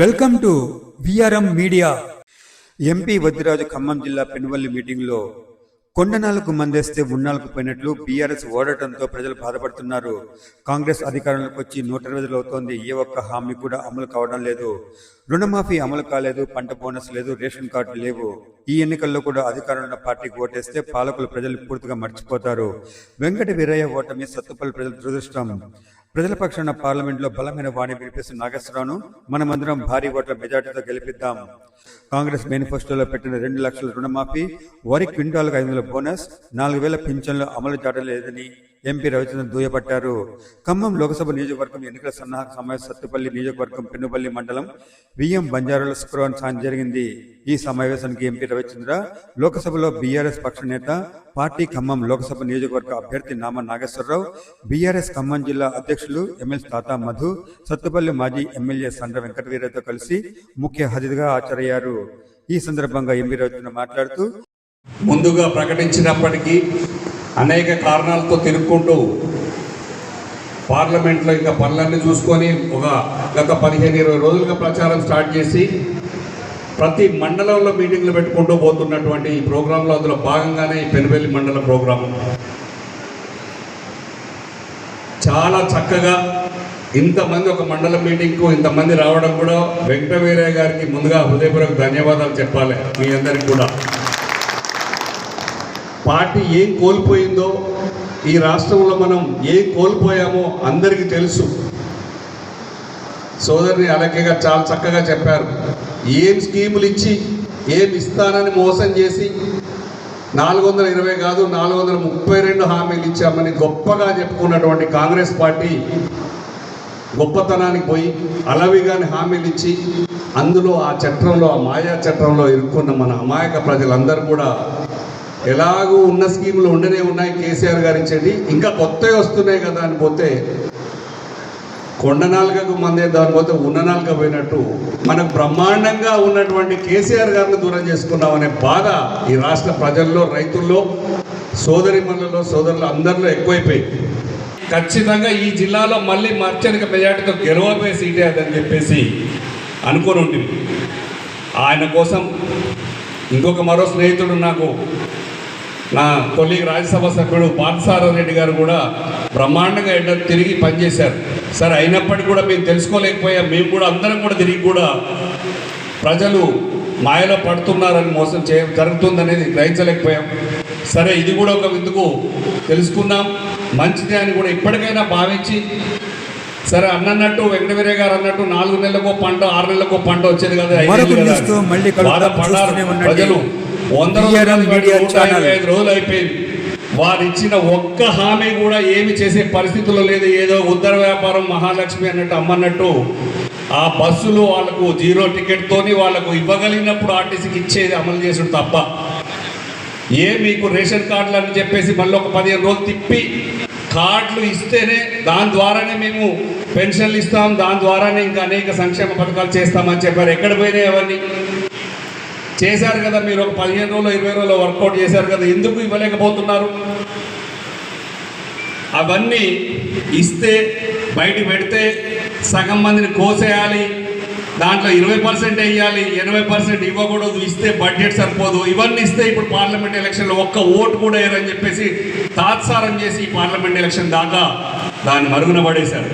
Welcome to VRM media MP Vaddiraju Khammam జిల్లా పెనువల్లి మీటింగ్లో కొండనాలకు మందేస్తే ఉన్నాలకు పోయినట్లు BRS ఓడటంతో ప్రజలు బాధపడుతున్నారు. కాంగ్రెస్ అధికారంలోకి వచ్చి నూట ఇరవై రోజులు అవుతోంది. ఏ ఒక్క హామీ కూడా అమలు కావడం లేదు. రుణమాఫీ అమలు కాలేదు. పంట బోనస్ లేదు. రేషన్ కార్డు లేవు. ఈ ఎన్నికల్లో కూడా అధికారంలో పార్టీకి ఓటేస్తే పాలకులు ప్రజలు పూర్తిగా మర్చిపోతారు. వెంకట వీరయ్య ఓటమి సత్తుపల్లి ప్రజల దురదృష్టం. ప్రజల పక్షాన పార్లమెంట్లో బలమైన వాణి వినిపిస్తున్న నాగేశ్వరరావును మనమందరం భారీ ఓట్ల మెజార్టీతో గెలిపిద్దాం. కాంగ్రెస్ మేనిఫెస్టోలో పెట్టిన రెండు లక్షల రుణమాఫీ వరి క్వింటాల్కు ఐదు వందల బోనస్ నాలుగు వేల పింఛన్లు అమలు జాడలేదని ఎంపీ రవిచంద్ర దుయ్యబట్టారు ఖమ్మం లోకసభ నియోజకవర్గం ఎన్నికల సన్నాహక సమావేశం సత్తుపల్లి నియోజకవర్గం పెన్నుపల్లి మండలం విఎం బంజారాల శుక్రవారం సాయం జరిగింది. ఈ సమావేశానికి ఎంపీ రవిచంద్ర లోకసభలో బీఆర్ఎస్ పక్ష నేత పార్టీ ఖమ్మం లోకసభ నియోజకవర్గ అభ్యర్థి నామ నాగేశ్వరరావు బీఆర్ఎస్ ఖమ్మం జిల్లా అధ్యక్షులు ఎమ్మెల్సీ తాతా మధు సత్తుపల్లి మాజీ ఎమ్మెల్యే సండ్ర వెంకటవీరతో కలిసి ముఖ్య అతిథిగా హాజరయ్యారు. ఈ సందర్భంగా ఎంపీ రవిచంద్ర మాట్లాడుతూ ముందుగా ప్రకటించినప్పటికీ అనేక కారణాలతో తిరుక్కుంటూ పార్లమెంట్లో ఇంకా పనులన్నీ చూసుకొని ఒక గత పదిహేను ఇరవై రోజులుగా ప్రచారం స్టార్ట్ చేసి ప్రతి మండలంలో మీటింగ్లు పెట్టుకుంటూ పోతున్నటువంటి ఈ ప్రోగ్రాంలో అందులో భాగంగానే ఈ పెనుబెల్లి మండల ప్రోగ్రాం. చాలా చక్కగా ఇంతమంది ఒక మండల మీటింగ్కు ఇంతమంది రావడం కూడా వెంకటవీరయ్య గారికి ముందుగా హృదయపూర్వక ధన్యవాదాలు చెప్పాలి మీ అందరికి కూడా. పార్టీ ఏం కోల్పోయిందో ఈ రాష్ట్రంలో మనం ఏం కోల్పోయామో అందరికీ తెలుసు. సోదరిని అలకేగా చాలా చక్కగా చెప్పారు. ఏం స్కీములు ఇచ్చి ఏం ఇస్తానని మోసం చేసి నాలుగు వందల ఇరవై కాదు నాలుగు వందల ముప్పై రెండు హామీలు ఇచ్చామని గొప్పగా చెప్పుకున్నటువంటి కాంగ్రెస్ పార్టీ గొప్పతనానికి పోయి అలవిగాని హామీలు ఇచ్చి అందులో ఆ చట్టంలో ఆ మాయా చట్రంలో ఇరుక్కున్న మన అమాయక ప్రజలందరూ కూడా ఎలాగూ ఉన్న స్కీములు ఉండనే ఉన్నాయి. కేసీఆర్ గారు ఇచ్చేది. ఇంకా కొత్తవి వస్తున్నాయి కదా అని పోతే కొండ నాలుగకు మందే దాని పోతే ఉన్న నాలుక పోయినట్టు మనకు బ్రహ్మాండంగా ఉన్నటువంటి కేసీఆర్ గారిని దూరం చేసుకున్నామనే బాధ ఈ రాష్ట్ర ప్రజల్లో రైతుల్లో సోదరిమణులలో సోదరులు అందరిలో ఎక్కువైపోయింది ఖచ్చితంగా ఈ జిల్లాలో మళ్ళీ మర్చనిక మెజార్టీతో గెలవబోయే సీటే అదని చెప్పేసి అనుకొని ఉంటుంది ఆయన కోసం ఇంకొక మరో స్నేహితుడు నాకు నా కొలీగ్ రాజ్యసభ సభ్యుడు పార్థసారథి రెడ్డి గారు కూడా బ్రహ్మాండంగా ఎండ తిరిగి పనిచేశారు. సరే అయినప్పటికీ కూడా మేము తెలుసుకోలేకపోయాం మేము కూడా అందరం కూడా తిరిగి కూడా ప్రజలు మాయలో పడుతున్నారని మోసం చే జరుగుతుందనేది గ్రహించలేకపోయాం. సరే ఇది కూడా ఒక విందుకు తెలుసుకుందాం. మంచిదే అని కూడా ఇప్పటికైనా భావించి సరే అన్నట్టు వెంకటవీరయ్య గారు అన్నట్టు నాలుగు నెలలకో పంట ఆరు నెలలకో పంట వచ్చేది కదా. ప్రజలు. వంద రోజులు అయిపోయింది. వారు ఇచ్చిన ఒక్క హామీ కూడా ఏమి చేసే పరిస్థితుల్లో లేదు. ఏదో ఉత్తర వ్యాపారం మహాలక్ష్మి అన్నట్టు అమ్మన్నట్టు ఆ బస్సులు వాళ్ళకు జీరో టికెట్తోని వాళ్ళకు ఇవ్వగలిగినప్పుడు ఆర్టీసీకి ఇచ్చేది అమలు చేసుడు తప్ప. ఏ మీకు రేషన్ కార్డులు అని చెప్పేసి మళ్ళీ ఒక పదిహేను రోజులు తిప్పి కార్డులు ఇస్తేనే దాని ద్వారానే మేము పెన్షన్లు ఇస్తాం. దాని ద్వారానే ఇంకా అనేక సంక్షేమ పథకాలు చేస్తామని చెప్పారు. ఎక్కడ పోయినాయి అవన్నీ? చేశారు కదా మీరు ఒక పదిహేను రోజులు ఇరవై రోజులు వర్కౌట్ చేశారు కదా ఎందుకు ఇవ్వలేకపోతున్నారు? అవన్నీ ఇస్తే బయట పెడితే సగం మందిని కోసేయాలి దాంట్లో ఇరవై పర్సెంట్ వేయాలి ఎనభై పర్సెంట్ ఇవ్వకూడదు ఇస్తే బడ్జెట్ సరిపోదు ఇవన్నీ ఇస్తే ఇప్పుడు పార్లమెంట్ ఎలక్షన్లో ఒక్క ఓటు కూడా వేయరని చెప్పేసి తాత్సారం చేసి ఈ పార్లమెంట్ ఎలక్షన్ దాకా దాన్ని మరుగున పడేశారు.